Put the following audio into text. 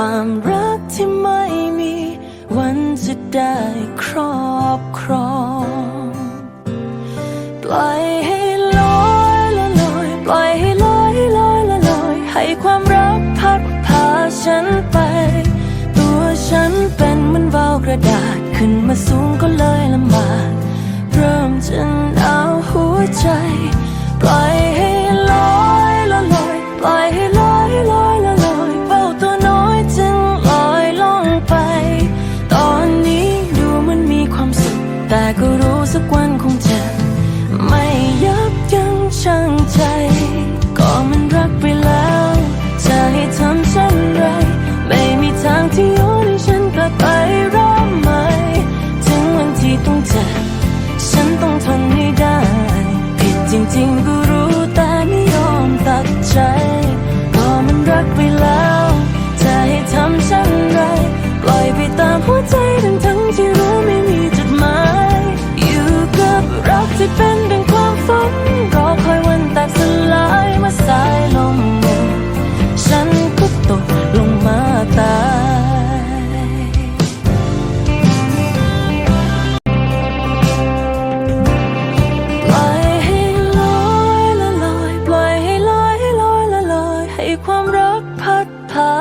ความรักที่ไม่มี วันจะได้ครอบครอง ปล่อยให้ลอยละลอย ปล่อยให้ลอยลอยละลอย ให้ความรักพัดพาฉันไป ตัวฉันเป็นเหมือนวาวกระดาษ ขึ้นมาสูงก็เลยลำบาก เริ่มจะหนาวหัวใจ ปล่อย ต้องทนให้ได้ ผิดจริงๆก็รู้แต่ไม่ยอมตัดใจ